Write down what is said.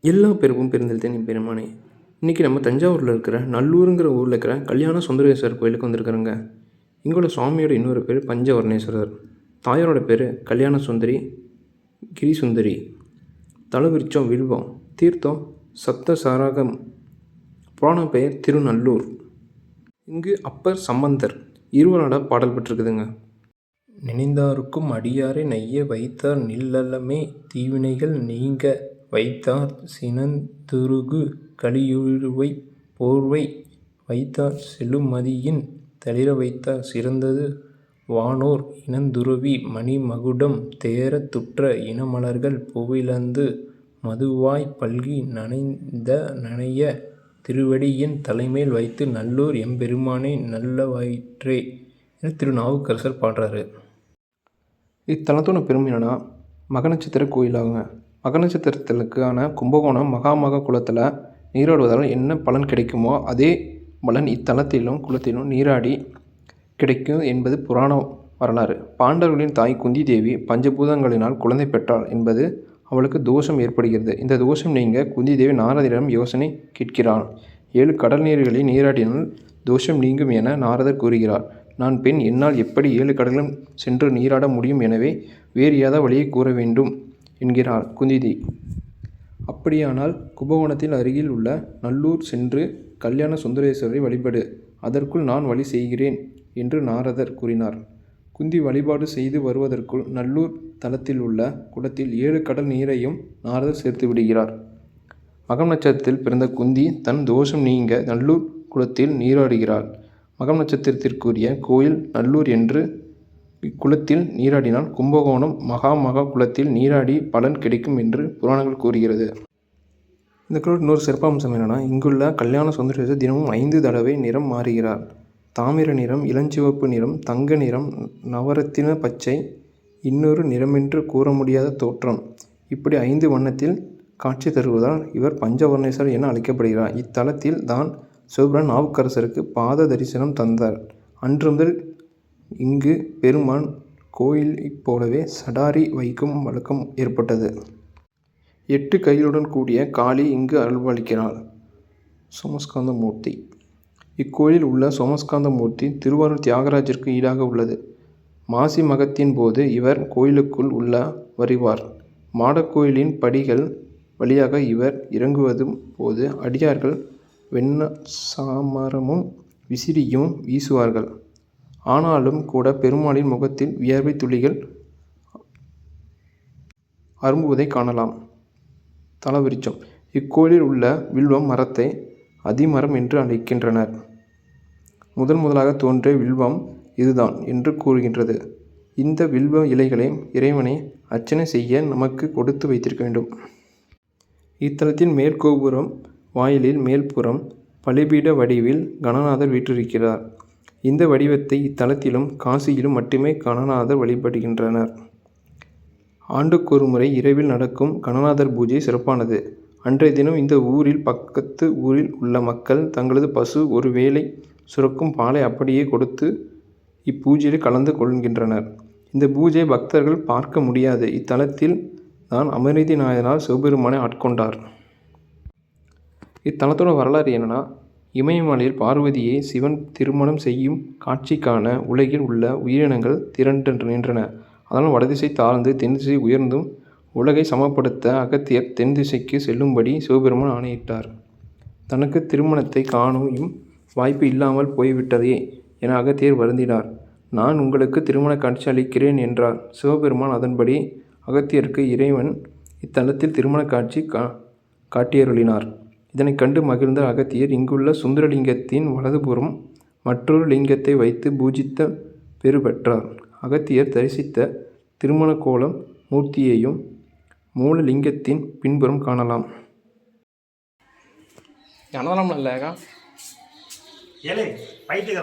எல்லா பெருப்பும் பெருந்தெழுத்தேன் என் பெருமானே. இன்றைக்கி நம்ம தஞ்சாவூரில் இருக்கிற நல்லூருங்கிற ஊரில் இருக்கிற கல்யாண சுந்தரேஸ்வரர் கோயிலுக்கு வந்திருக்கிறோங்க. இங்குள்ள சுவாமியோட இன்னொரு பேர் பஞ்சவர்ணேஸ்வரர். தாயாரோட பேர் கல்யாண சுந்தரி கிரிசுந்தரி தலவிருச்சம் வில்வம் தீர்த்தம் சப்தசாராகம். புராண பெயர் திருநல்லூர். இங்கு அப்பர் சம்பந்தர் இருவரோட பாடல் பெற்றிருக்குதுங்க. நினைந்தாருக்கும் அடியாரை நைய வைத்தார் நில்லலமே தீவினைகள் நீங்க வைத்தார் சினந்துருகு கலியுருவை போர்வை வைத்தார் செழுமதியின் தளிர வைத்தார் சிறந்தது வானோர் இனந்துருவி மணிமகுடம் தேரத் துற்ற இனமலர்கள் புவிலந்து மதுவாய் பல்கி நனைந்த நனைய திருவடியின் தலைமேல் வைத்து நல்லூர் எம்பெருமானை நல்லவாயிற்றே என திருநாவுக்கரசர் பாடுறாரு. இத்தலத்தோட பெருமை என்னன்னா மகநட்சத்திர கோயிலாகுங்க. மகநட்சத்திரத்திற்கான கும்பகோணம் மகாமக குளத்தில் நீராடுவதால் என்ன பலன் கிடைக்குமோ அதே பலன் இத்தலத்திலும் குளத்திலும் நீராடி கிடைக்கும் என்பது புராண வரலாறு. பாண்டவர்களின் தாய் குந்தி தேவி பஞ்சபூதங்களினால் குழந்தை பெற்றாள் என்பது அவளுக்கு தோஷம் ஏற்படுகிறது. இந்த தோஷம் நீங்க குந்தி தேவி நாரதிடம் யோசனை கேட்கிறாள். ஏழு கடல் நீர்களை நீராடினால் தோஷம் நீங்கும் என நாரதர் கூறுகிறார். நான் பெண் என்னால் எப்படி ஏழு கடலும் சென்று நீராட முடியும் எனவே வேறு ஏதாவது வழியை கூற வேண்டும்? என்கிறார் குந்திதி. அப்படியானால் கும்பகோணத்தில் அருகில் உள்ள நல்லூர் சென்று கல்யாண சுந்தரேஸ்வரரை வழிபடு. அதற்குள் நான் வழி செய்கிறேன் என்று நாரதர் கூறினார். குந்தி வழிபாடு செய்து வருவதற்குள் நல்லூர் தளத்தில் உள்ள குளத்தில் ஏழு கடல் நீரையும் நாரதர் சேர்த்து விடுகிறார். மகம் நட்சத்திரத்தில் பிறந்த குந்தி தன் தோஷம் நீங்க நல்லூர் குளத்தில் நீராடுகிறாள். மகம் நட்சத்திரத்திற்குரிய கோயில் நல்லூர் என்று இக்குளத்தில் நீராடினால் கும்பகோணம் மகா மகா குளத்தில் நீராடி பலன் கிடைக்கும் என்று புராணங்கள் கூறுகிறது. இந்த குளம் இன்னொரு சிறப்பம்சம் என்னென்னா இங்குள்ள கல்யாண சுந்தரேசர் தினமும் ஐந்து தடவை நிறம் மாறுகிறார். தாமிர நிறம் இளஞ்சிவப்பு நிறம் தங்க நிறம் நவரத்தின பச்சை இன்னொரு நிறமென்று கூற முடியாத தோற்றம். இப்படி ஐந்து வண்ணத்தில் காட்சி தருவதால் இவர் பஞ்சவர்ணேஸ்வரர் என அழைக்கப்படுகிறார். இத்தலத்தில் தான் சிவபிரான் நாவுக்கரசருக்கு பாத தரிசனம் தந்தார். அன்று முதல் இங்கு பெருமான் கோயிலைப் போலவே சடாரி வைக்கும் வழக்கம் ஏற்பட்டது. எட்டு கைகளுடன் கூடிய காளி இங்கு அருள்பாலிக்கிறாள் சோமஸ்காந்த மூர்த்தி இக்கோயிலில் உள்ள சோமஸ்காந்த மூர்த்தி திருவாரூர் தியாகராஜருக்கு ஈடாக உள்ளது. மாசி மகத்தின் போது இவர் கோயிலுக்குள் உள்ள வருவார். மாடக்கோயிலின் படிகள் வழியாக இவர் இறங்குவதும் போது அடியார்கள் வெண்ண சாமரமும் விசிறியும் வீசுவார்கள். ஆனாலும் கூட பெருமாளின் முகத்தில் வியர்வை துளிகள் அரும்புவதை காணலாம். தலவிருச்சம். இக்கோயிலில் உள்ள வில்வம் மரத்தை அதிமரம் என்று அழைக்கின்றனர். முதன் முதலாக தோன்றிய வில்வம் இதுதான் என்று கூறுகின்றது. இந்த வில்வ இலைகளை இறைவனை அர்ச்சனை செய்ய நமக்கு கொடுத்து வைத்திருக்க வேண்டும். இத்தலத்தின் மேற்கோபுரம் வாயிலில் மேல்புறம் பலிபீட வடிவில் கணநாதர் வீற்றிருக்கிறார். இந்த வடிவத்தை இத்தலத்திலும் காசியிலும் மட்டுமே கணநாதர் வழிபடுகின்றனர். ஆண்டுக்கொரு முறை இரவில் நடக்கும் கணநாதர் பூஜை சிறப்பானது. அன்றைய தினம் இந்த ஊரில் பக்கத்து ஊரில் உள்ள மக்கள் தங்களது பசு ஒரு வேளை சுரக்கும் பாலை அப்படியே கொடுத்து இப்பூஜையில் கலந்து கொள்கின்றனர். இந்த பூஜை பக்தர்கள் பார்க்க முடியாது. இத்தலத்தில் தான் அமர்நீதி நாயனார் சிவபெருமானை ஆட்கொண்டார். இத்தலத்தோட வரலாறு என்னென்னா இமயமலையில் பார்வதியை சிவன் திருமணம் செய்யும் காட்சிக்கான உலகில் உள்ள உயிரினங்கள் திரண்டு நின்றன. அதனால் வடதிசை தாழ்ந்து தென்திசை உயர்ந்தும் உலகை சமப்படுத்த அகத்தியர் தென்திசைக்கு செல்லும்படி சிவபெருமான் ஆணையிட்டார். தனக்கு திருமணத்தை காணும் வாய்ப்பு இல்லாமல் போய்விட்டதே என அகத்தியர் வருந்தினார். நான் உங்களுக்கு திருமண காட்சி அளிக்கிறேன் என்றார். சிவபெருமான் அதன்படி அகத்தியருக்கு இறைவன் இத்தலத்தில் திருமண காட்சி கா காட்டியருளினார். இதனைக் கண்டு மகிழ்ந்த அகத்தியர் இங்குள்ள சுந்தரலிங்கத்தின் வலதுபுறம் மற்றொரு லிங்கத்தை வைத்து பூஜித்த பெறு பெற்றார் அகத்தியர் தரிசித்த திருமண கோலம் மூர்த்தியையும் மூலலிங்கத்தின் பின்புறம் காணலாம். பைத்தியக்காரன்.